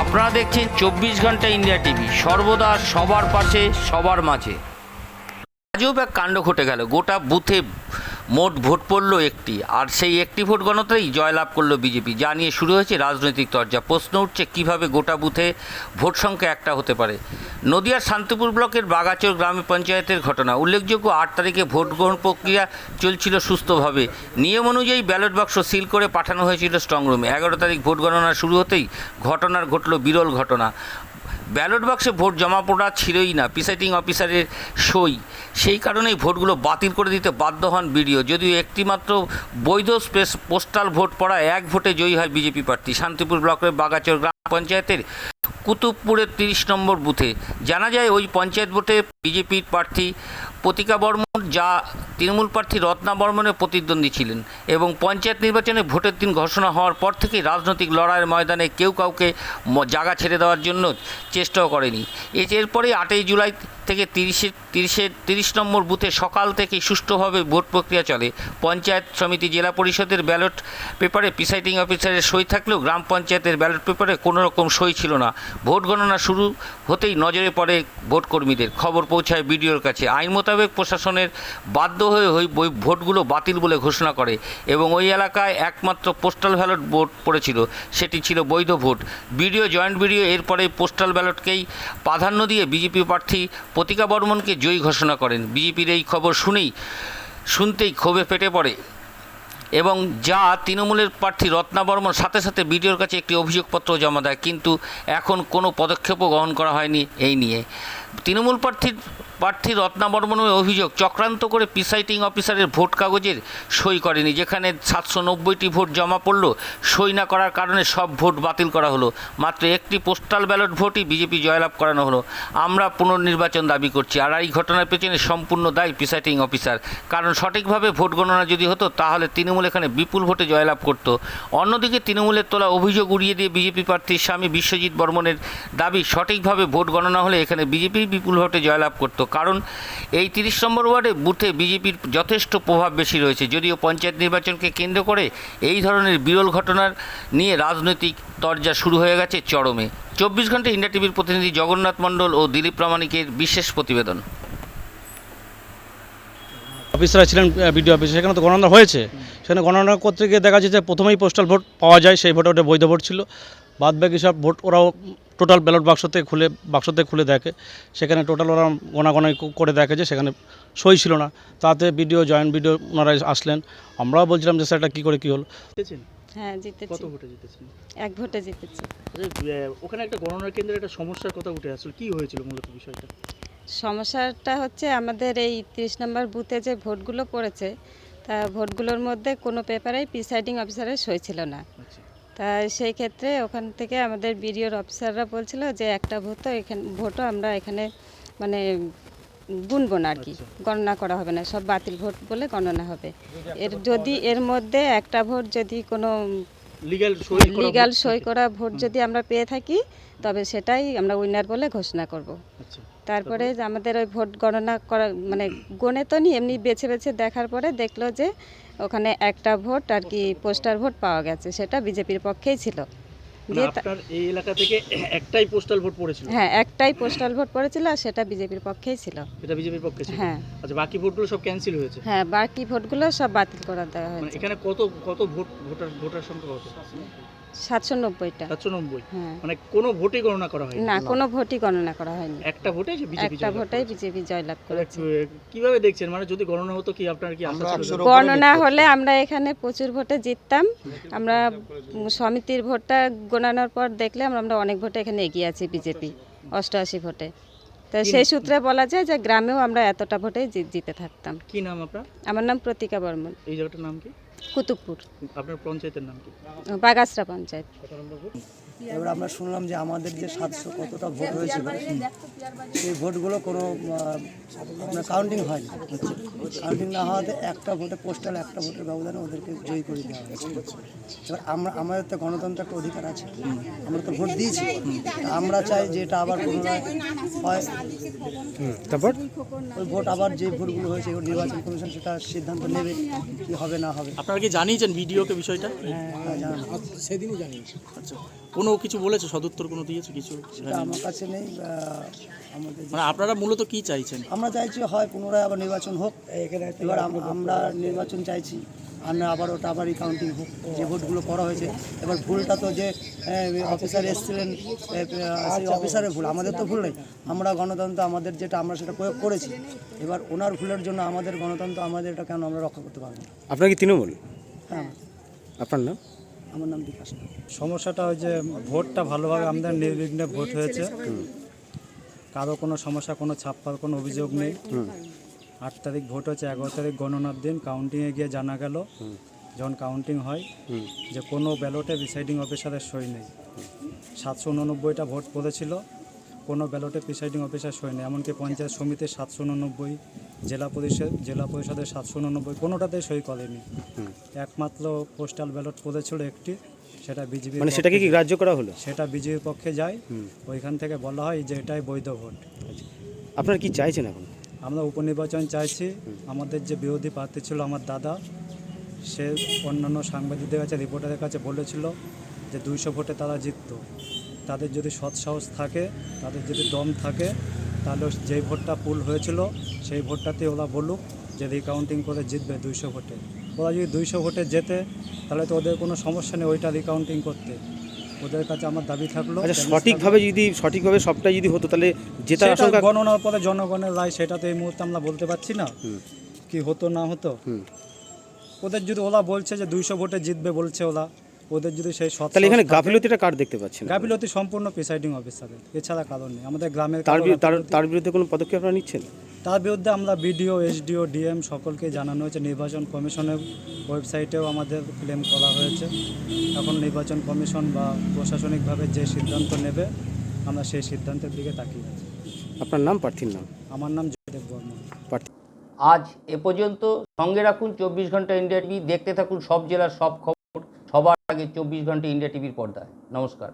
আপনারা দেখছেন চব্বিশ ঘণ্টা ইন্ডিয়া টিভি। সর্বদা সবার পাশে, সবার মাঝে। আজও এক কাণ্ড ঘটে গেল। গোটা বুথে মোট ভোট পড়ল একটি। আর সেই একটি ভোট গণতাই জয়লাভ করল বিজেপি। যা নিয়ে শুরু হয়েছে রাজনৈতিক চর্চা প্রশ্ন উঠছে, কীভাবে গোটা বুথে ভোট সংখ্যা একটা হতে পারে? নদিয়ার শান্তিপুর ব্লকের বাগাচর গ্রাম পঞ্চায়েতের ঘটনা। উল্লেখযোগ্য, আট তারিখে ভোট গ্রহণ প্রক্রিয়া চলছিল সুস্থভাবে। নিয়ম অনুযায়ী ব্যালট বাক্স সিল করে পাঠানো হয়েছিল স্ট্রংরুমে। এগারো তারিখ ভোট গণনা শুরু হতেই ঘটনার ঘটল বিরল ঘটনা। ব্যালট বাক্সে ভোট জমা পড়া ছিলই না, প্রিসাইডিং অফিসারের সই। সেই কারণেই ভোটগুলো বাতিল করে দিতে বাধ্য হন বিডিও। যদিও একটিমাত্র বৈধ স্পেস পোস্টাল ভোট পড়া এক ভোটে জয়ী হয় বিজেপি প্রার্থী। শান্তিপুর ব্লকের বাগাচর গ্রাম পঞ্চায়েতের কুতুবপুরের তিরিশ নম্বর বুথে। জানা যায়, ওই পঞ্চায়েত ভোটে বিজেপির প্রার্থী প্রতিকা বর্মন যা তৃণমূল প্রার্থী রত্না বর্মনের প্রতিদ্বন্দ্বী ছিলেন এবং পঞ্চায়েত নির্বাচনে ভোটের দিন ঘোষণা হওয়ার পর থেকেই রাজনৈতিক লড়াইয়ের ময়দানে কেউ কাউকে জায়গা ছেড়ে দেওয়ার জন্য চেষ্টাও করেনি। এরপরে আটই জুলাই থেকে তিরিশে তিরিশে তিরিশ নম্বর বুথে সকাল থেকেই সুষ্ঠুভাবে ভোট প্রক্রিয়া চলে। পঞ্চায়েত সমিতি জেলা পরিষদের ব্যালট পেপারে প্রিসাইডিং অফিসারের সই থাকলেও গ্রাম পঞ্চায়েতের ব্যালট পেপারে কোনো রকম সই ছিল না। ভোট গণনা শুরু হতেই নজরে পড়ে ভোট কর্মীদের খবর পৌঁছায় বিডিওর কাছে। আইন মোতাবেক প্রশাসনের বাধ্য হয়ে ওই ভোটগুলো বাতিল বলে ঘোষণা করে এবং ওই এলাকায় একমাত্র পোস্টাল ব্যালট ভোট পড়েছিল, সেটি ছিল বৈধ ভোট। বিডিও, জয়েন্ট বিডিও, এরপরে পোস্টাল ব্যালটকেই প্রাধান্য দিয়ে বিজেপি প্রার্থী প্রতিকা বর্মনকে জয়ী ঘোষণা করেন। বিজেপির এই খবর শুনেই, শুনতেই ক্ষোভে ফেটে পড়ে। এবং যা তৃণমূলের প্রার্থী রত্না বর্মন সাথে সাথে বিডিওর কাছে একটি অভিযোগপত্র জমা দেয়, কিন্তু এখন কোনো পদক্ষেপও গ্রহণ করা হয়নি এই নিয়ে। তৃণমূল প্রার্থীর প্রার্থী রত্না বর্মনের অভিযোগ, চক্রান্ত করে প্রিসাইডিং অফিসারের ভোট কাগজের সই করেনি, যেখানে সাতশো নব্বইটি ভোট জমা পড়ল, সই না করার কারণে সব ভোট বাতিল করা হলো। মাত্র একটি পোস্টাল ব্যালট ভোটই বিজেপি জয়লাভ করানো হলো। আমরা পুনর্নির্বাচন দাবি করছি, আর এই ঘটনার পেছনে সম্পূর্ণ দায়ী প্রিসাইডিং অফিসার। কারণ সঠিকভাবে ভোট গণনা যদি হতো, তাহলে তৃণমূল এখানে বিপুল ভোটে জয়লাভ করত। অন্যদিকে তৃণমূলের তোলা অভিযোগ উড়িয়ে দিয়ে বিজেপি প্রার্থীর স্বামী বিশ্বজিৎ বর্মনের দাবি, সঠিকভাবে ভোট গণনা হলে এখানে বিজেপি বিপুল ভোটে জয়লাভ করত। কারণ এই তিরিশ নম্বর ওয়ার্ডে বুথে বিজেপির যথেষ্ট প্রভাব বেশি রয়েছে। যদিও পঞ্চায়েত নির্বাচনকে কেন্দ্র করে এই ধরনের বিরল ঘটনার নিয়ে রাজনৈতিক তরজা শুরু হয়ে গেছে চরমে। চব্বিশ ঘণ্টা ইন্ডিয়া টিভির প্রতিনিধি জগন্নাথ মণ্ডল ও দিলীপ প্রামাণিকের বিশেষ প্রতিবেদন। অফিসাররা ছিলেন বিডিও অফিসে। সেখানে তো গণনা হয়েছে। সেখানে গণনা করতে গিয়ে দেখা যাচ্ছে যে প্রথমেই পোস্টাল ভোট পাওয়া যায়। সেই ভোটে ওটা বৈধ ভোট ছিল। বাদ বাকি সব ভোট ওরাও টোটাল ব্যালট বাক্সতে খুলে বাক্সতে খুলে দেখে। সেখানে টোটাল ওরা গণাগণাই করে দেখে যে সেখানে সই ছিল না। তাতে বিডিও জয়েন্ট বিডিও ওনারা আসলেন। আমরাও বলছিলাম যে স্যার এটা কী করে কী হলো? হ্যাঁ জিতেছি। কত ভোটে জিতেছেন? এক ভোটে জিতেছি। ওখানে একটা গণনার কেন্দ্রে একটা সমস্যার কথা উঠে আসলো। কি হয়েছিল মূলত বিষয়টা? সমস্যাটা হচ্ছে আমাদের এই তিরিশ নম্বর বুথে যে ভোটগুলো পড়েছে তা ভোটগুলোর মধ্যে কোনো পেপারেই প্রিসাইডিং অফিসারের সই ছিল না। আচ্ছা। তা সেই ক্ষেত্রে ওখান থেকে আমাদের বিডিওর অফিসাররা বলছিল যে একটা ভোটও এখানে ভোটও আমরা এখানে মানে গুনবো না আর কি। আচ্ছা। গণনা করা হবে না সব বাতিল ভোট বলে গণনা হবে। এর যদি এর মধ্যে একটা ভোট যদি কোনো লিগ্যাল সই করা ভোট যদি আমরা পেয়ে থাকি তবে সেটাই আমরা উইনার বলে ঘোষণা করব। আচ্ছা তারপরে যে আমাদের ওই ভোট গণনা করা মানে গণে তো নি এমনি বেছে বেছে দেখার পরে দেখল যে ওখানে একটা ভোট আর কি পোস্টার ভোট পাওয়া গেছে সেটা বিজেপির পক্ষেই ছিল। আপনার এই এলাকা থেকে একটাই পোস্টাল ভোট পড়েছিল? হ্যাঁ একটাই পোস্টাল ভোট পড়েছিল আর সেটা বিজেপির পক্ষেই ছিল। এটা বিজেপির পক্ষে ছিল? হ্যাঁ। আচ্ছা বাকি ভোটগুলো সব ক্যান্সেল হয়েছে? হ্যাঁ বাকি ভোটগুলো সব বাতিল করে দেওয়া মানে হয়েছে। এখানে কত কত ভোট ভোটার ভোটার সংখ্যা কত? সাতশো নব্বইটা। সাতশো নব্বই। হ্যাঁ। মানে কোনো ভোটই গণনা করা হয়নি? না কোনো ভোটই গণনা করা হয়নি। একটা ভোটে একটা ভোটেই বিজেপি জয়লাভ করেছে। কীভাবে দেখছেন? মানে যদি গণনা হতো কি আপনার কি গণনা হলে আমরা এখানে প্রচুর ভোটে জিততাম। আমরা সমিতির ভোটটা গণানোর পর দেখলে আমরা আমরা অনেক ভোটে এখানে এগিয়ে আছি বিজেপি অষ্টআশি ভোটে। তো সেই সূত্রে বলা যায় যে গ্রামেও আমরা এতটা ভোটে জিতে থাকতাম। কি নাম আপনার? আমার নাম প্রতিকা বর্মন। এই জায়গাটার নাম কি? কুতুবপুর। আপনার পঞ্চায়েতের নাম কি? বাগাসরা পঞ্চায়েত। এবার আমরা শুনলাম যে আমাদের যে সাতশো কতটা ভোট হয়েছিল সেই ভোটগুলো কোনো আপনার কাউন্টিং হয়নি। কাউন্টিং না হওয়াতে একটা ভোটে পোস্টাল একটা ভোটের ব্যবধানে ওদেরকে জয়ী করে দেওয়া হয়েছে। এবার আমরা আমাদের তো গণতন্ত্র একটা অধিকার আছে। আমরা তো ভোট দিয়েছি। আমরা চাই যে এটা আবার পুনরায় হয়। তারপর? ওই ভোট আবার যে ভোটগুলো হয়েছে নির্বাচন কমিশন সেটা সিদ্ধান্ত নেবে কি হবে না হবে। আপনারা কি জানিয়েছেন ভিডিওকে বিষয়টা? সেদিনই জানি আচ্ছা কোনো কিছু বলেছে? সদুত্তর কোনো দিয়েছে কিছু? সেটা আমার কাছে নেই আমাদের মানে আপনারা মূলত কি চাইছেন? আমরা চাইছি হয় পুনরায় আবার নির্বাচন হোক এবার আমরা নির্বাচন চাইছি আর না আবার ওটা আবার কাউন্টিং হোক যে ভোটগুলো করা হয়েছে। এবার ভুলটা তো যে অফিসার এসেছিলেন সেই অফিসারের ভুল আমাদের তো ভুল নেই। আমরা গণতন্ত্র আমাদের যেটা আমরা সেটা প্রয়োগ করেছি। এবার ওনার ভুলের জন্য আমাদের গণতন্ত্র আমাদের এটা কেন আমরা রক্ষা করতে পারব না? আপনার কি তৃণমূল? হ্যাঁ আপনার নাম? আমার নাম বিকাশ সমস্যাটা ওই যে ভোটটা ভালোভাবে আমাদের নির্বিঘ্নে ভোট হয়েছে। কারও কোনো সমস্যা কোনো ছাপ্পার কোনো অভিযোগ নেই। আট তারিখ ভোট হচ্ছে এগারো তারিখ গণনার দিন কাউন্টিংয়ে গিয়ে জানা গেল যখন কাউন্টিং হয় যে কোনো ব্যালটে প্রিসাইডিং অফিসারের সই নেই। সাতশো উননব্বইটা ভোট পড়েছিল কোনো ব্যালটে প্রিসাইডিং অফিসার সই নেই এমনকি পঞ্চায়েত সমিতির সাতশো উননব্বই জেলা পরিষদ জেলা পরিষদের সাতশো উননব্বই কোনোটাতেই সই করেনি। একমাত্র পোস্টাল ব্যালট পড়েছিল একটি সেটা বিজেপি মানে সেটাকে কি গ্রাহ্য করা হলো? সেটা বিজেপির পক্ষে যায় ওইখান থেকে বলা হয় যে এটাই বৈধ ভোট। আপনারা কি চাইছেন এখন? আমরা উপনির্বাচন চাইছি। আমাদের যে বিরোধী প্রার্থী ছিল আমার দাদা, সে অন্যান্য সাংবাদিকদের কাছে রিপোর্টারের কাছে বলেছিল যে দুইশো ভোটে তারা জিতত। তাদের যদি সৎ সাহস থাকে, তাদের যদি দম থাকে, তাহলে যেই ভোটটা পুল হয়েছিল, সেই ভোটটাতে ওরা বলুক যে রিকাউন্টিং করে জিতবে দুইশো ভোটে। ওরা যদি দুইশো ভোটে জেতে, তাহলে তো ওদের কোনো সমস্যা নেই, ওইটা রিকাউন্টিং করতে। ওদের কাছে আমার দাবি থাকল। আচ্ছা সঠিকভাবে যদি সঠিকভাবে সবটা যদি হতো তাহলে জেতার আশঙ্কা গণনার পরে জনগণের রায় সেটা তো এই মুহূর্তে আমরা বলতে পারছি না। কি হতো না হতো? ওদের যদি ওরা বলছে যে দুইশো ভোটে জিতবে বলছে ওরা ওদের যদি সেই সৎ তাহলে এখানে গাফিলতিটা কার দেখতে পাচ্ছেন গাফিলতি সম্পূর্ণ প্রিসাইডিং অফিসারের এছাড়া কারণ নেই। আমাদের গ্রামের তার তার তার বিরুদ্ধে কোনো পদক্ষেপ আপনারা নিচ্ছেন? তার বিরুদ্ধে আমরা বিডিও এসডিও ডিএম সকলকে জানানো হয়েছে। নির্বাচন কমিশনের ওয়েবসাইটেও আমাদের ক্লেম করা হয়েছে। এখন নির্বাচন কমিশন বা প্রশাসনিকভাবে যে সিদ্ধান্ত নেবে আমরা সেই সিদ্ধান্তের দিকে তাকিয়ে আছি। আপনার নাম প্রার্থীর নাম? আমার নাম জয়দেব বর্মন। প্রার্থী আজ এ পর্যন্ত সঙ্গে রাখুন চব্বিশ ঘণ্টা ইন্ডিয়া টিভি। দেখতে থাকুন সব জেলার সব খবর। সবার আগে চব্বিশ ঘণ্টা ইন্ডিয়া টিভির পর্দায়। নমস্কার।